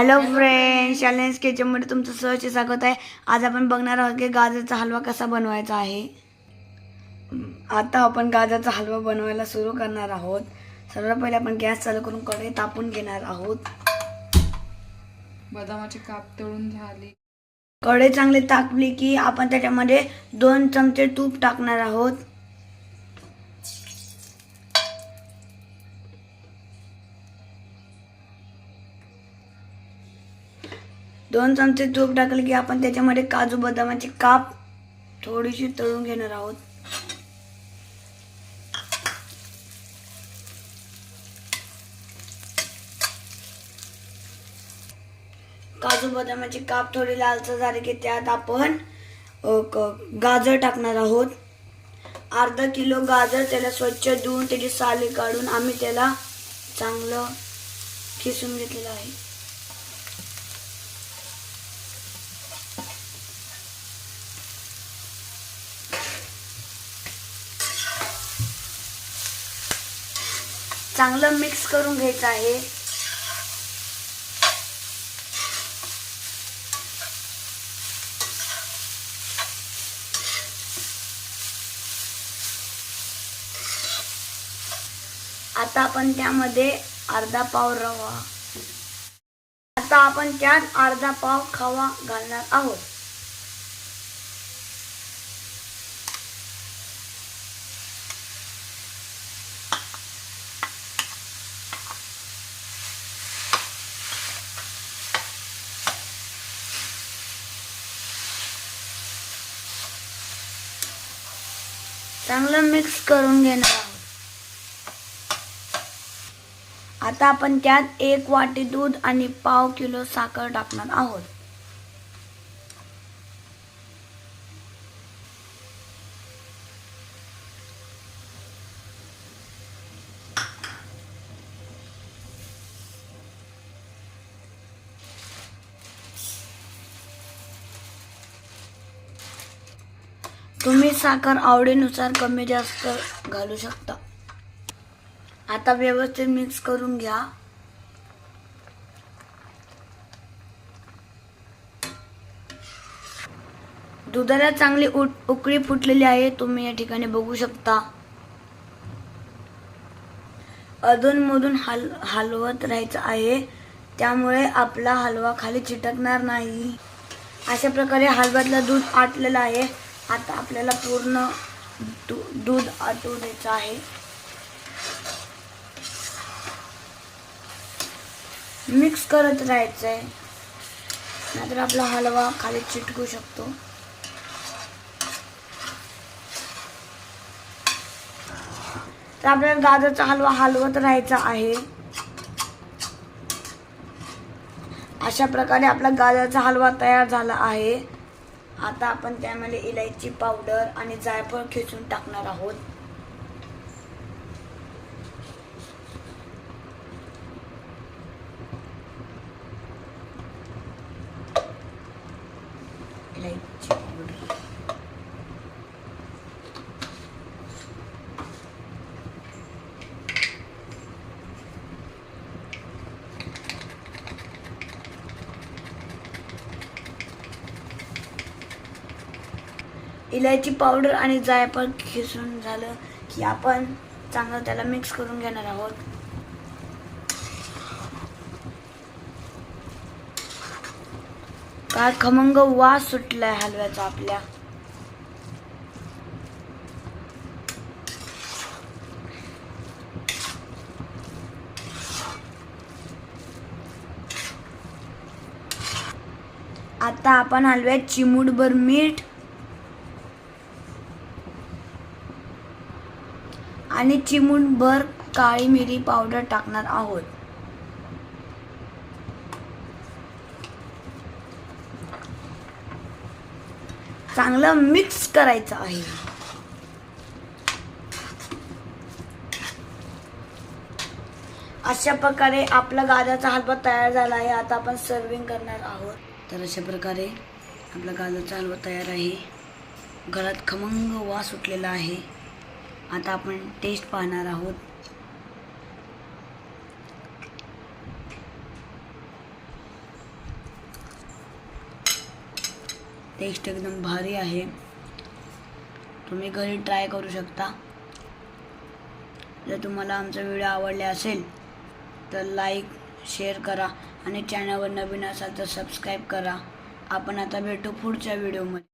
Hello friend challenge किचनमध्ये तुमचं सहज स्वागत आहे. आज आपण बघणार आहोत की गाजरचा हलवा कसा बनवायचा आहे. आता आपण गाजरचा हलवा बनवायला सुरू करणार आहोत. सर्वात पहिले आपण गॅस चालू करून कढई तापून घेणार आहोत. बदामाचे काप तळून झाले. कढई चांगली तापली की आपण त्याच्यामध्ये दोन चमचे तूप टाकणार आहोत. दोन चमचे तूप टाकले की आपण त्याच्यामध्ये काजू बदामाची काप थोडीशी तळून घेणार आहोत. काजू बदामाची काप थोडी लालसर झाली की त्यात आपण क- गाजर टाकणार आहोत. अर्धा किलो गाजर त्याला स्वच्छ धुवून त्याची साली काढून आम्ही त्याला चांगलं खिसून घेतलेलं आहे. चांगलं मिक्स करून घ्यायचं आहे. आता आपण त्यामध्ये अर्धा पाव रवा. आता आपण त्यात अर्धा पाव खवा घालणार आहोत. चांगलं मिक्स करून घेणार आहोत. आता आपण त्यात एक वाटी दूध आणि पाव किलो साखर टाकणार आहोत. तुम्ही साखर आवडीनुसार कमी जास्त घालू शकता. आता व्यवस्थित मिक्स करून घ्या. दुधाला चांगली उकळी फुटलेली आहे तुम्ही या ठिकाणी बघू शकता. अधूनमधून हल हलवत राहायचं आहे. त्यामुळे आपला हलवा खाली चिटकणार नाही. अशा प्रकारे हलव्यातलं दूध आटलेलं आहे. आता आपल्याला पूर्ण दू- दूध आटू द्यायचं आहे. मिक्स करत राहायचं आहे नाहीतर आपला हलवा खाली चिटकू शकतो. तर आपल्याला गाजरचा हलवा हलवत राहायचा आहे. अशा प्रकारे आपला गाजरचा हलवा तयार झाला आहे. आता आपण त्यामध्ये इलायची पावडर आणि जायफळ खेचून टाकणार आहोत इलायची पावडर इलायची पावडर आणि जायफळ खिसून झालं की आपण चांगलं त्याला मिक्स करून घेणार आहोत. काय खमंग वास सुटलाय हलव्याचा आपल्या. आता आपण हलव्यात चिमूटभर मीठ आणि चिमूटभर काळी मिरी पावडर टाकणार आहोत. चांगलं मिक्स करायचं आहे. अशा प्रकारे आपला गाजरचा हलवा तयार झाला आहे. आता आपण सर्विंग करणार आहोत. तर अशा प्रकारे आपला गाजरचा हलवा तयार आहे. घरात खमंग वास सुटलेला आहे. आता आपण टेस्ट पाहणार आहोत. टेस्ट एकदम भारी आहे. तुम्ही घरी ट्राय करू शकता. जर तुम्हाला आमचा व्हिडिओ आवडला असेल तर लाईक शेअर करा आणि चॅनलवर नवीन असाल तर सबस्क्राईब करा. आपण आता भेटू पुढच्या व्हिडिओमध्ये